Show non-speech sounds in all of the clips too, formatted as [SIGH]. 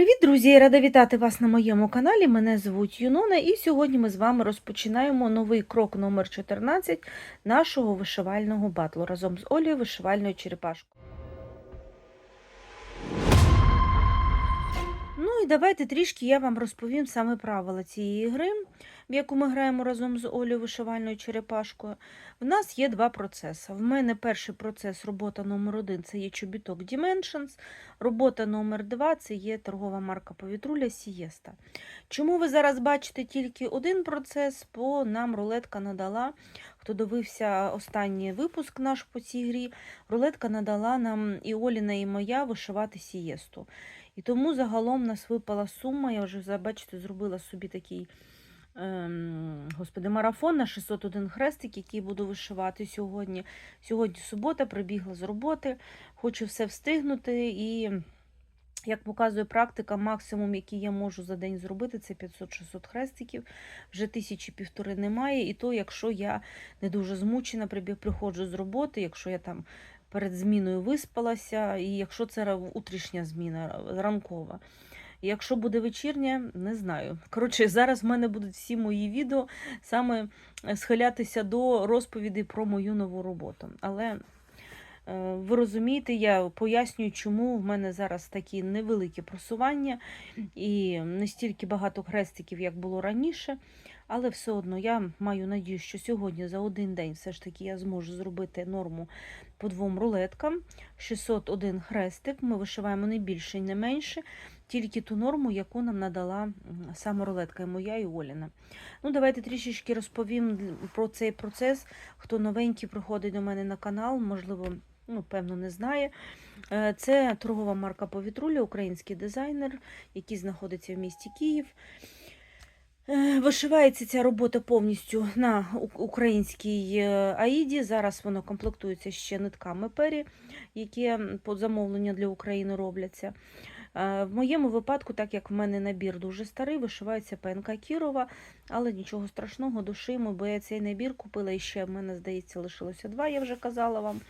Привіт, друзі! Я рада вітати вас на моєму каналі. Мене звуть Юнона, і сьогодні ми з вами розпочинаємо новий крок номер 14 нашого вишивального батлу разом з Олією вишивальною черепашкою. Ну і давайте трішки я вам розповім саме правила цієї гри, в яку ми граємо разом з Олею вишивальною черепашкою. В нас є два процеси. В мене перший процес, робота номер один це є чобіток Dimensions. Робота номер два це є торгова марка повітруля Сієста. Чому ви зараз бачите тільки один процес? Бо нам рулетка надала, хто дивився останній випуск наш по цій грі, рулетка надала нам і Оліна, і моя вишивати сієсту. І тому загалом нас випала сума. Я вже бачите, зробила собі такий господи, марафон на 601 хрестик, який буду вишивати сьогодні. Сьогодні субота, прибігла з роботи, хочу все встигнути. І, як показує практика, максимум, який я можу за день зробити, це 500-600 хрестиків. Вже тисячі півтори немає. І то, якщо я не дуже змучена, приходжу з роботи, якщо я там перед зміною виспалася, і якщо це утрішня зміна, ранкова. Якщо буде вечірня, не знаю. Коротше, зараз в мене будуть всі мої відео саме е, схилятися до розповідей про мою нову роботу. Але е, ви розумієте, я пояснюю, чому в мене зараз такі невеликі просування і не стільки багато хрестиків, як було раніше. Але все одно я маю надію, що сьогодні за один день все ж таки я зможу зробити норму по двом рулеткам. 601 хрестик. Ми вишиваємо не більше і не менше, тільки ту норму, яку нам надала м, саме рулетка і моя і Оліна. Ну, давайте трішечки розповім про цей процес. Хто новенький приходить до мене на канал, можливо, ну, певно, не знає. Е, Це торгова марка Повітруля, український дизайнер, який знаходиться в місті Київ. Е, Вишивається ця робота повністю на українській е, аїді. Зараз воно комплектується ще нитками пері, які по замовленню для України робляться. Е, В моєму випадку, так як в мене набір дуже старий, вишивається ПНК Кірова, але нічого страшного, душимо, бо я цей набір купила і ще в мене, здається, лишилося два, я вже казала вам.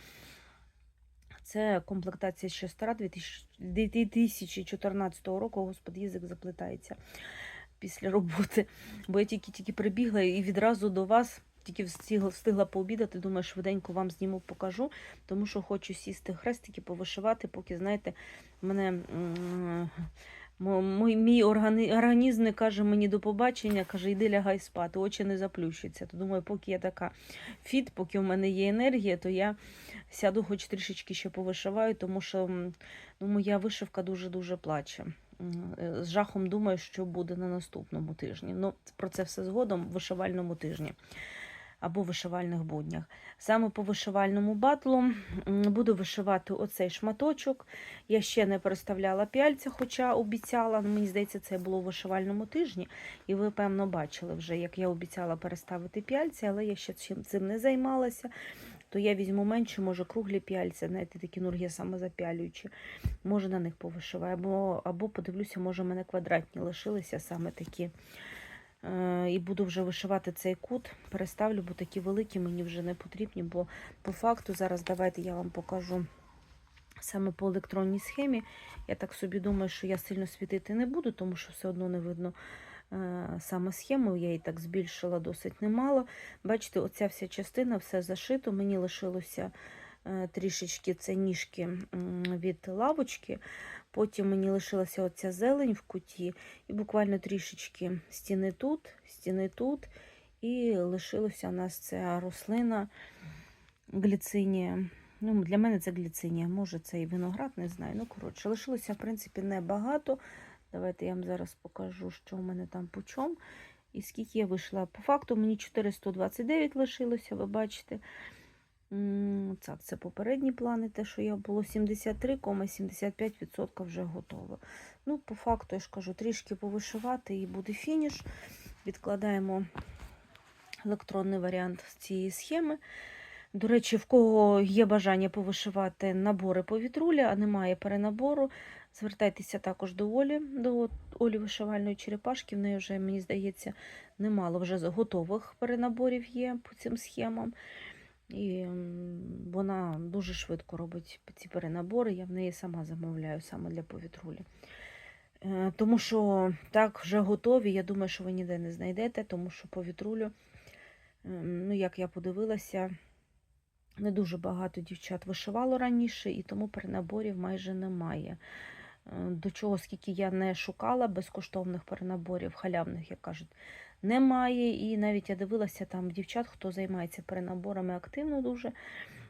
Це комплектація ще стара 2000 2014 року, господи, язик заплетається після роботи. Бо я тільки-тільки прибігла і відразу до вас тільки встигла, встигла пообідати. Думаю, швиденько вам зніму покажу, тому що хочу сісти хрестики, повишивати, поки, знаєте, мене. Мій, мій організм не каже мені до побачення, каже, йди лягай спати, очі не заплющаться. То думаю, поки я така фіт, поки в мене є енергія, то я сяду хоч трішечки ще повишиваю, тому що ну, моя вишивка дуже-дуже плаче. Е, З жахом думаю, що буде на наступному тижні. Ну, про це все згодом в вишивальному тижні або вишивальних буднях. Саме по вишивальному батлу буду вишивати оцей шматочок. Я ще не переставляла пяльця, хоча обіцяла. Мені здається, це було у вишивальному тижні. І ви, певно, бачили вже, як я обіцяла переставити пяльці, але я ще цим не займалася. То я візьму менше, може, круглі пяльця, знаєте, такі нурги самозапялюючі. Може, на них повишиваю. Або, або подивлюся, може, в мене квадратні лишилися саме такі. Е, І буду вже вишивати цей кут. Переставлю, бо такі великі мені вже не потрібні, бо по факту зараз давайте я вам покажу саме по електронній схемі. Я так собі думаю, що я сильно світити не буду, тому що все одно не видно саме схему. Я її так збільшила досить немало. Бачите, оця вся частина, все зашито. Мені лишилося е, трішечки це ніжки від лавочки. Потім мені лишилася оця зелень в куті, і буквально трішечки стіни тут, стіни тут. І лишилася у нас ця рослина гліцинія. Ну, для мене це гліцинія, може це і виноград, не знаю. Ну, коротше, лишилося, в принципі, небагато. Давайте я вам зараз покажу, що у мене там по чому. І скільки я вийшла. По факту мені 429 лишилося, ви бачите. Так, це попередні плани, те, що я було 73,75% вже готово. Ну, по факту, я ж кажу, трішки повишивати і буде фініш. Відкладаємо електронний варіант цієї схеми. До речі, в кого є бажання повишивати набори повітруля, а немає перенабору, звертайтеся також до Олі, до Олі вишивальної черепашки. В неї вже, мені здається, немало вже готових перенаборів є по цим схемам. І вона дуже швидко робить ці перенабори. Я в неї сама замовляю саме для повітрулі. Е, Тому що так вже готові. Я думаю, що ви ніде не знайдете, тому що по вітрулю, ем, ну як я подивилася, не дуже багато дівчат вишивало раніше, і тому перенаборів майже немає. Е, До чого, скільки я не шукала безкоштовних перенаборів, халявних, як кажуть, немає. І навіть я дивилася там дівчат, хто займається перенаборами активно дуже.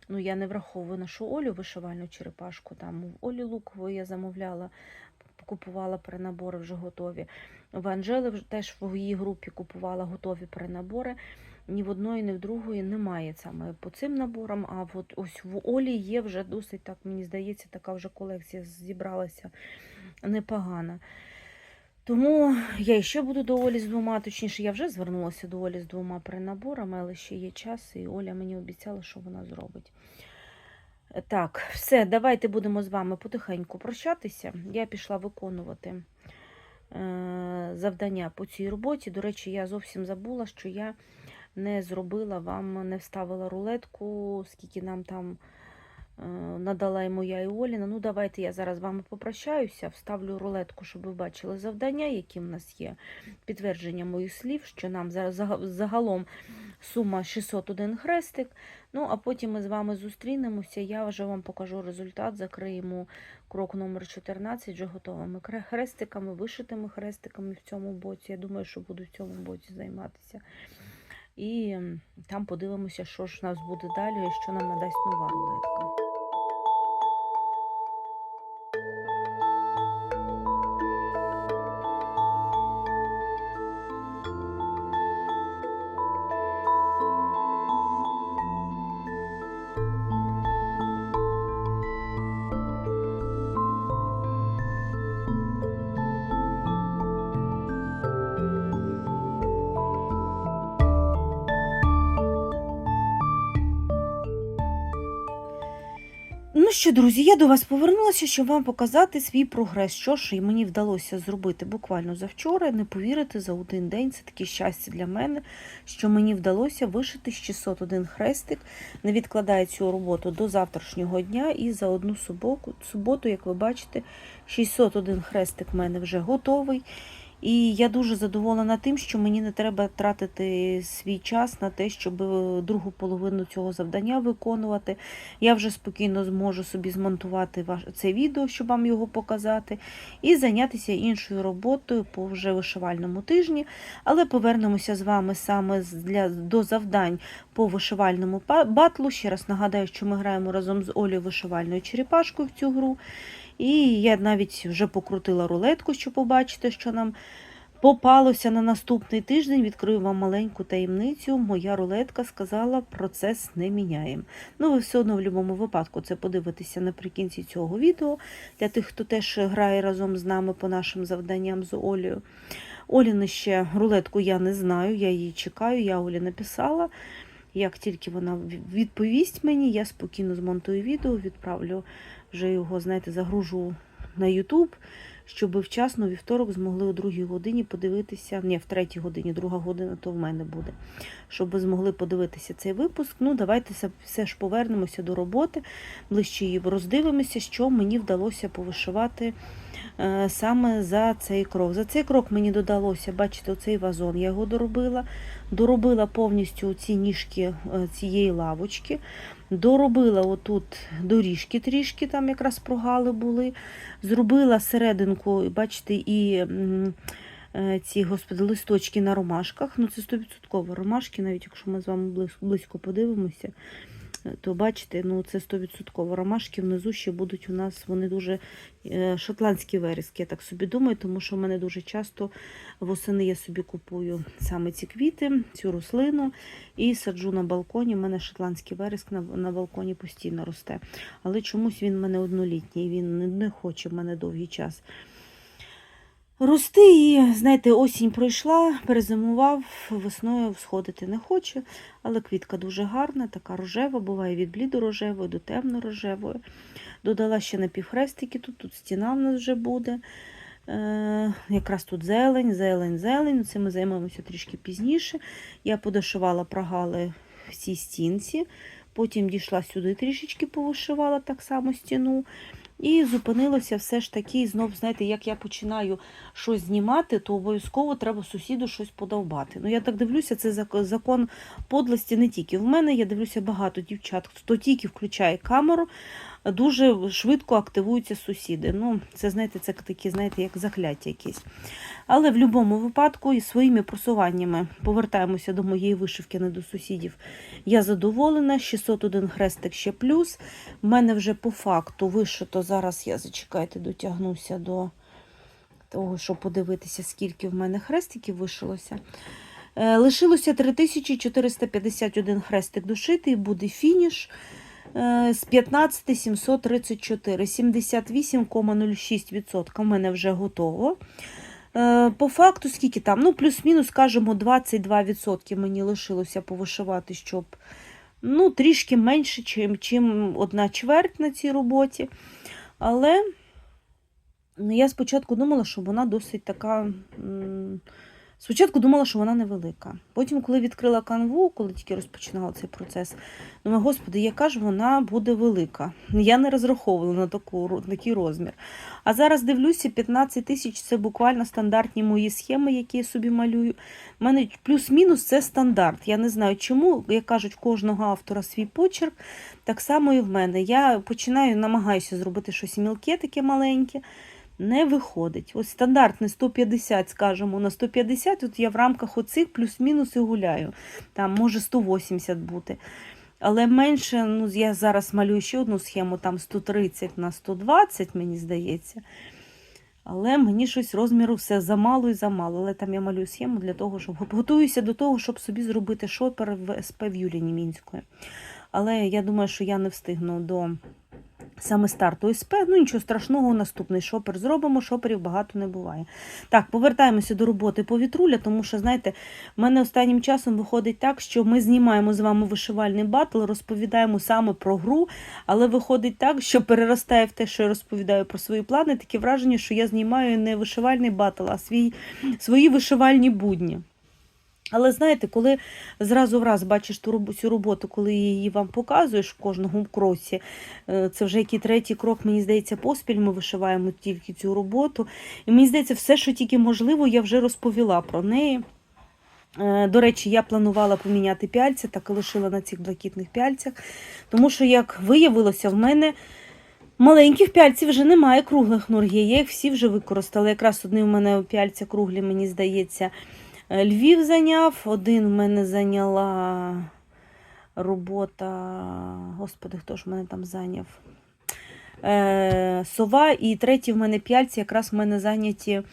Ну, я не враховую нашу Олю вишивальну черепашку. Там в Олі Лукової я замовляла, купувала перенабори вже готові. В Анжели теж в її групі купувала готові перенабори. Ні в одної, ні в другої немає саме по цим наборам. А от ось в Олі є вже досить, так мені здається, така вже колекція зібралася непогана. Тому я ще буду до Олі з двома, точніше, я вже звернулася до Олі з двома перенаборами, але ще є час, і Оля мені обіцяла, що вона зробить. Так, все, давайте будемо з вами потихеньку прощатися. Я пішла виконувати е, завдання по цій роботі. До речі, я зовсім забула, що я не зробила вам, не вставила рулетку, скільки нам там е, надала і моя і Оліна. Ну, давайте я зараз з вами попрощаюся, вставлю рулетку, щоб ви бачили завдання, які в нас є. Підтвердження моїх слів, що нам зараз загалом сума 601 хрестик. Ну, а потім ми з вами зустрінемося. Я вже вам покажу результат, закриємо крок номер 14 вже готовими хрестиками, вишитими хрестиками в цьому боці. Я думаю, що буду в цьому боці займатися. І там подивимося, що ж у нас буде далі і що нам надасть нова рулетка. Що, друзі, я до вас повернулася, щоб вам показати свій прогрес. Що ж мені вдалося зробити буквально завчора. Не повірите, за один день це таке щастя для мене, що мені вдалося вишити 601 хрестик. Не відкладаю цю роботу до завтрашнього дня. І за одну суботу, як ви бачите, 601 хрестик в мене вже готовий. І я дуже задоволена тим, що мені не треба тратити свій час на те, щоб е, другу половину цього завдання виконувати. Я вже спокійно зможу собі змонтувати це відео, щоб вам його показати, і зайнятися іншою роботою по вже вишивальному тижні. Але повернемося з вами саме для, до завдань по вишивальному батлу. Ще раз нагадаю, що ми граємо разом з Олею вишивальною черепашкою в цю гру. І я навіть вже покрутила рулетку, щоб побачити, що нам попалося на наступний тиждень. Відкрию вам маленьку таємницю. Моя рулетка сказала, процес не міняємо. Ну, ви все одно в будь-якому випадку це подивитеся наприкінці цього відео. Для тих, хто теж грає разом з нами по нашим завданням з Олею. Оліни ще рулетку я не знаю, я її чекаю, я Олі написала. Як тільки вона відповість мені, я спокійно змонтую відео, відправлю вже його, знаєте, загружу на YouTube, щоб вчасно вівторок змогли о другій годині подивитися. Ні, в третій годині, друга година, то в мене буде. Щоб змогли подивитися цей випуск. Ну, давайте все- все ж повернемося до роботи, ближче її роздивимося, що мені вдалося повишивати е, саме за цей крок. За цей крок мені додалося, бачите, оцей вазон я його доробила. Доробила повністю ці ніжки е, цієї лавочки. Доробила отут доріжки трішки, там якраз прогали були. Зробила серединку, бачите, і е, ці господи, листочки на ромашках. Ну, це 100% ромашки, навіть якщо ми з вами близько, подивимося, то бачите, ну це 100% ромашки внизу ще будуть у нас, вони дуже е, шотландські верески, я так собі думаю, тому що в мене дуже часто восени я собі купую саме ці квіти, цю рослину і саджу на балконі. У мене шотландський вереск на, на балконі постійно росте. Але чомусь він в мене однолітній, він не, хоче в мене довгий час. Рости і, знаєте, осінь пройшла, перезимував, весною всходити не хоче, але квітка дуже гарна, така рожева, буває від блідо-рожевої до темно-рожевої. Додала ще напівхрестики, тут, тут стіна в нас вже буде. Е, якраз тут зелень, зелень, зелень. Цим ми займемося трішки пізніше. Я подошивала прогали в цій стінці, потім дійшла сюди трішечки повишивала так само стіну. І зупинилося все ж таки, і знов, знаєте, як я починаю щось знімати, то обов'язково треба сусіду щось подовбати. Ну, я так дивлюся, це зак- закон подлості не тільки в мене. Я дивлюся багато дівчат, хто тільки включає камеру, дуже швидко активуються сусіди. Ну, це знаєте, це такі, знаєте, як закляття якесь. Але в будь-якому випадку і своїми просуваннями повертаємося до моєї вишивки, не до сусідів. Я задоволена. 601 хрестик ще плюс. У мене вже по факту вишито. Зараз я зачекайте, дотягнуся до того, щоб подивитися, скільки в мене хрестиків вишилося. Е, Лишилося 3451 хрестик дошити і буде фініш з 15 734. 78,06% в мене вже готово. Е, По факту, скільки там? Ну, плюс-мінус, скажімо, 22% мені лишилося повишивати, щоб ну, трішки менше, чим, чим одна чверть на цій роботі. Але ну, я спочатку думала, що вона досить така. Спочатку думала, що вона невелика. Потім, коли відкрила канву, коли тільки розпочинала цей процес, думаю, господи, яка ж вона буде велика. Я не розраховувала на таку, такий розмір. А зараз дивлюся, 15 тисяч це буквально стандартні мої схеми, які я собі малюю. У мене плюс-мінус це стандарт. Я не знаю чому, як кажуть, в кожного автора свій почерк. Так само і в мене. Я починаю, намагаюся зробити щось мілке, таке маленьке. Не виходить. Ось стандартний 150, скажімо, на 150, от я в рамках оцих плюс-мінус і гуляю. Там може 180 бути. Але менше, ну я зараз малюю ще одну схему, там 130 на 120, мені здається. Але мені щось розміру все замало і замало. Але там я малюю схему для того, щоб готуюся до того, щоб собі зробити шопер в СП в Юлії Німінської. Але я думаю, що я не встигну до саме старту СП. Ну нічого страшного, наступний шопер зробимо. Шоперів багато не буває. Так, повертаємося до роботи повітруля, тому що, знаєте, в мене останнім часом виходить так, що ми знімаємо з вами вишивальний батл, розповідаємо саме про гру, але виходить так, що переростає в те, що я розповідаю про свої плани. Таке враження, що я знімаю не вишивальний батл, а свій, свої вишивальні будні. Але знаєте, коли зразу в раз бачиш ту цю роботу, коли її вам показуєш в кожному кроці, е, це вже який третій крок, мені здається, поспіль ми вишиваємо тільки цю роботу. І мені здається, все, що тільки можливо, я вже розповіла про неї. Е, До речі, я планувала поміняти пяльця, так і лишила на цих блакитних пяльцях. Тому що, як виявилося, в мене маленьких пяльців вже немає круглих норгів. Я їх всі вже використала. Якраз одні в мене пяльця круглі, мені здається, Львів зайняв, один в мене зайняла робота. Господи, хто ж мене там зайняв? Е, Сова, і третій в мене пяльці, якраз в мене зайняті.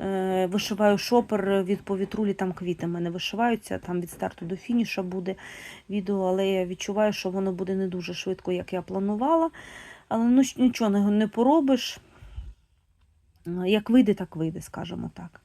е, Вишиваю шопер від повітрулі, там квіти в мене вишиваються, там від старту до фініша буде відео, але я відчуваю, що воно буде не дуже швидко, як я планувала. Але ну, нічого не, поробиш. Е, Як вийде, так вийде, скажімо так.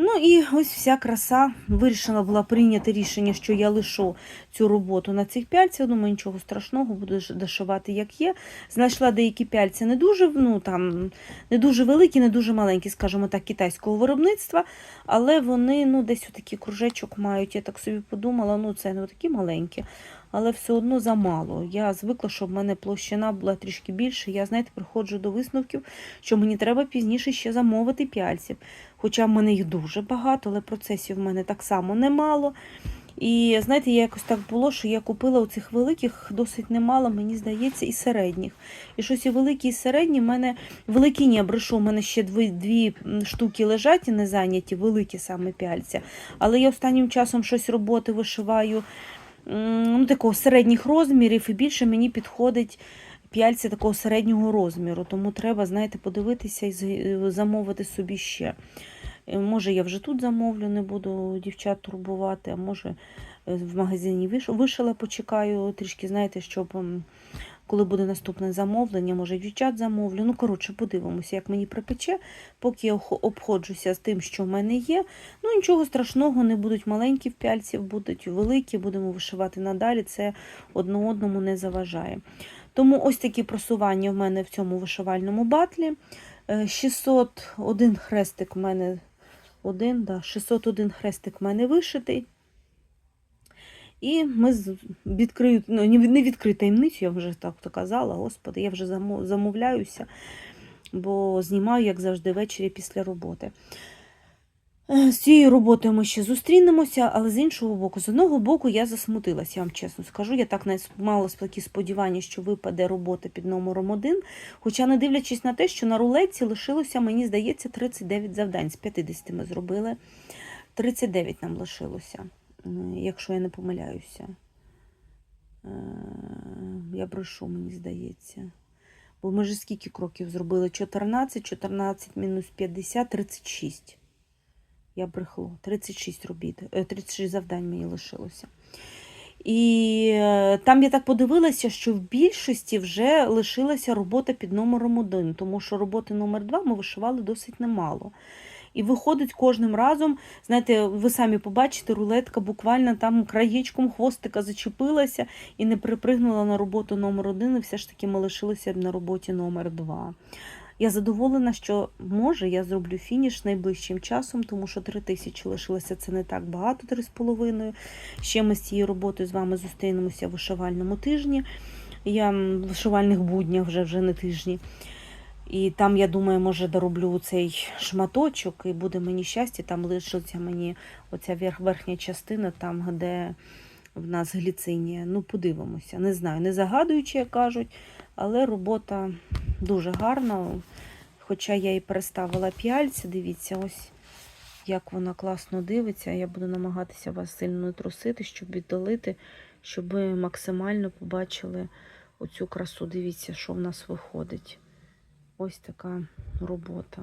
Ну і ось вся краса. Вирішила була прийняти рішення, що я лишу цю роботу на цих пяльцях. Думаю, нічого страшного, буду дошивати, як є. Знайшла деякі пяльці не дуже, ну, там, не дуже великі, не дуже маленькі, скажімо так, китайського виробництва, але вони ну, десь отакий кружечок мають. Я так собі подумала, ну це не такі маленькі, але все одно замало. Я звикла, щоб в мене площина була трішки більше. Я, знаєте, приходжу до висновків, що мені треба пізніше ще замовити пяльців. Хоча в мене їх дуже багато, але процесів в мене так само немало. І знаєте, я якось так було, що я купила оцих великих досить немало, мені здається, і середніх. І щось і великі, і середні. в мене великі не брешу, у мене ще дві, дві штуки лежать і не зайняті, великі саме пяльця. Але я останнім часом щось роботи вишиваю ну, такого середніх розмірів, і більше мені підходить пяльця такого середнього розміру. Тому треба, знаєте, подивитися і замовити собі ще. Е, Може, я вже тут замовлю, не буду дівчат турбувати, а може е, в магазині вишила, почекаю трішки, знаєте, щоб коли буде наступне замовлення, може дівчат замовлю. Ну, коротше, подивимося, як мені припече, поки я обходжуся з тим, що в мене є. Ну, нічого страшного, не будуть маленькі в пяльців, будуть великі, будемо вишивати надалі. Це одне одному не заважає. Тому ось такі просування в мене в цьому вишивальному батлі. Е, 601 хрестик в мене один, да, 601 хрестик в мене вишитий. І ми відкрию, ну, не відкрию таємницю, я вже так то казала, господи, я вже замовляюся, бо знімаю, як завжди, ввечері після роботи. Е, З цією роботою ми ще зустрінемося, але з іншого боку, з одного боку, я засмутилася, я вам чесно скажу. Я так не мала такі сподівання, що випаде робота під номером один. Хоча, не дивлячись на те, що на рулетці лишилося, мені здається, 39 завдань. З 50 ми зробили. 39 нам лишилося, е, якщо я не помиляюся. Е, Я брешу, мені здається. Бо ми ж скільки кроків зробили? 14, 14 мінус 50, 36. Я брехло. 36 робіт, е, 36 завдань мені лишилося. І е, там я так подивилася, що в більшості вже лишилася робота під номером 1, тому що роботи номер 2 ми вишивали досить немало. І виходить кожним разом, знаєте, ви самі побачите, рулетка буквально там краєчком хвостика зачепилася і не припригнула на роботу номер 1, і все ж таки ми лишилися на роботі номер 2. Я задоволена, що може я зроблю фініш найближчим часом, тому що 3 тисячі лишилося це не так багато, 3,5. Ще ми з цією роботою з вами зустрінемося в вишивальному тижні. Я в вишивальних буднях вже вже не тижні. І там, я думаю, може дороблю цей шматочок, і буде мені щастя, там лишиться мені оця верх, верхня частина, там, де в нас гліцинія. Ну, подивимося. Не знаю, не загадуючи, як кажуть, але робота дуже гарна. Хоча я і переставила п'яльці, дивіться, ось як вона класно дивиться. Я буду намагатися вас сильно трусити, щоб віддалити, щоб ви максимально побачили оцю красу. Дивіться, що в нас виходить. Ось така робота.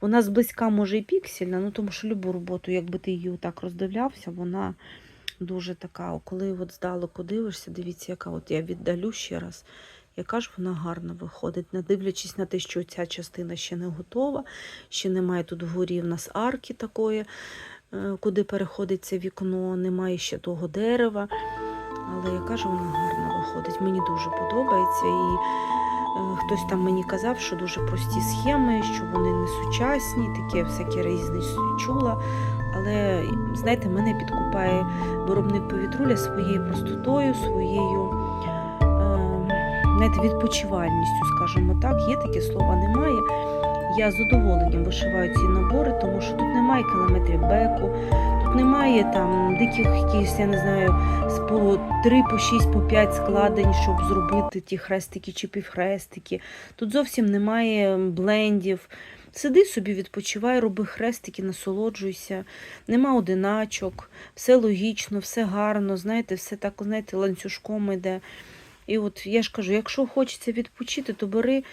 Вона зблизька може і піксельна, ну тому що любу роботу, якби ти її так роздивлявся, вона дуже така. Коли от здалеку дивишся, дивіться, яка от я віддалю ще раз. Яка ж вона гарно виходить, не дивлячись на те, що ця частина ще не готова, ще немає тут вгорі в нас арки такої, е, куди переходить це вікно, немає ще того дерева. Але яка ж вона гарно виходить. Мені дуже подобається. І е, хтось там мені казав, що дуже прості схеми, що вони не сучасні, таке всяке різне чула. Але знаєте, мене підкупає виробник повітруля своєю простотою, своєю знаєте, відпочивальністю, скажімо так. Є таке слова немає. Я з задоволенням вишиваю ці набори, тому що тут немає кілометрів беку, тут немає там диких якихось, я не знаю, по 3, по 6, по 5 складень, щоб зробити ті хрестики чи півхрестики. Тут зовсім немає блендів. Сиди собі, відпочивай, роби хрестики, насолоджуйся, нема одиначок, все логічно, все гарно, знаєте, все так, знаєте, ланцюжком іде. І от я ж кажу, якщо хочеться відпочити, то бери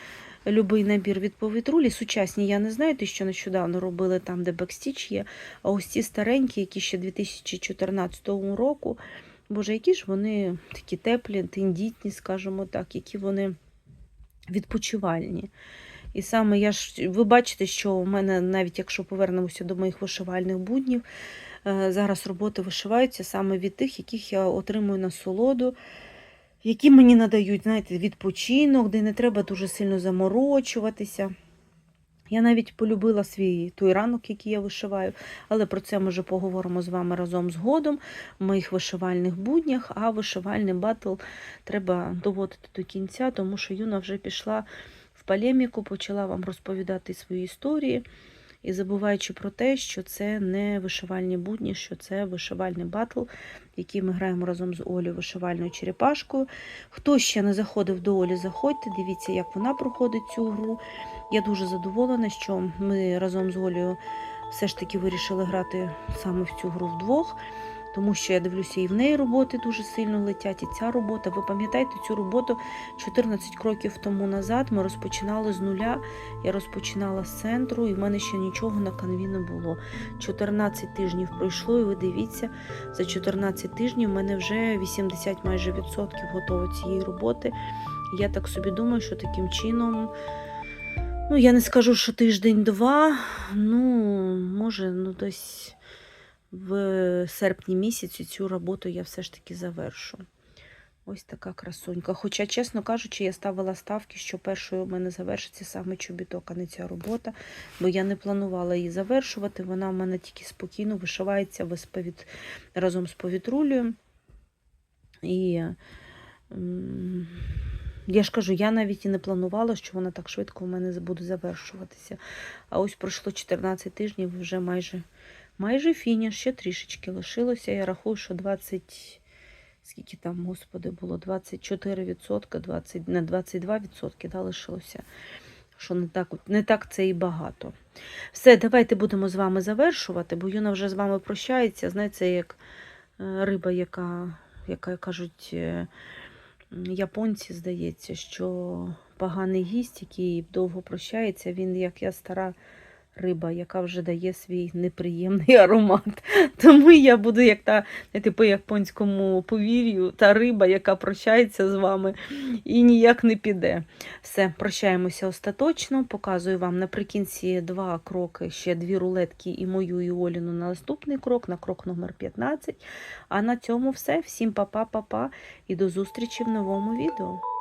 любий набір від повітрулі. Сучасні, я не знаю, ті, що нещодавно робили там, де бекстіч є. А ось ці старенькі, які ще 2014 року, боже, які ж вони такі теплі, тендітні, скажімо так, які вони відпочивальні. І саме я ж, ви бачите, що у мене, навіть якщо повернемося до моїх вишивальних буднів, е, зараз роботи вишиваються саме від тих, яких я отримую насолоду, які мені надають, знаєте, відпочинок, де не треба дуже сильно заморочуватися. Я навіть полюбила свій той ранок, який я вишиваю, але про це ми вже поговоримо з вами разом згодом в моїх вишивальних буднях, а вишивальний батл треба доводити до кінця, тому що Юна вже пішла в полеміку, почала вам розповідати свої історії. І забуваючи про те, що це не вишивальні будні, що це вишивальний батл, який ми граємо разом з Олею вишивальною черепашкою. Хто ще не заходив до Олі, заходьте, дивіться, як вона проходить цю гру. Я дуже задоволена, що ми разом з Олею все ж таки вирішили грати саме в цю гру вдвох, тому що я дивлюся, і в неї роботи дуже сильно летять, і ця робота. Ви пам'ятаєте цю роботу 14 кроків тому назад. Ми розпочинали з нуля. Я розпочинала з центру, і в мене ще нічого на канві не було. 14 тижнів пройшло, і ви дивіться, за 14 тижнів в мене вже 80 майже відсотків готово цієї роботи. Я так собі думаю, що таким чином. Ну, я не скажу, що тиждень-два, ну, може, ну, десь в серпні місяці цю роботу я все ж таки завершу. Ось така красунька. Хоча, чесно кажучи, я ставила ставки, що першою у мене завершиться саме чобіток, а не ця робота, бо я не планувала її завершувати. Вона в мене тільки спокійно вишивається без повіт... разом з повітрулею. І я ж кажу, я навіть і не планувала, що вона так швидко у мене буде завершуватися. А ось пройшло 14 тижнів, вже майже, майже фініш, ще трішечки лишилося. Я рахую, що 20, скільки там, господи, було 24%, 20, не 22% да, лишилося. Що не так, не так це і багато. Все, давайте будемо з вами завершувати, бо Юна вже з вами прощається. Знаєте, як е, риба, яка, яка кажуть е, японці, здається, що поганий гість, який довго прощається, він як я стара риба, яка вже дає свій неприємний аромат. [LAUGHS] Тому я буду як та, знаєте, по японському повір'ю, та риба, яка прощається з вами і ніяк не піде. Все, прощаємося остаточно. Показую вам наприкінці два кроки, ще дві рулетки і мою і Оліну на наступний крок, на крок номер 15. А на цьому все. Всім па-па-па-па і до зустрічі в новому відео.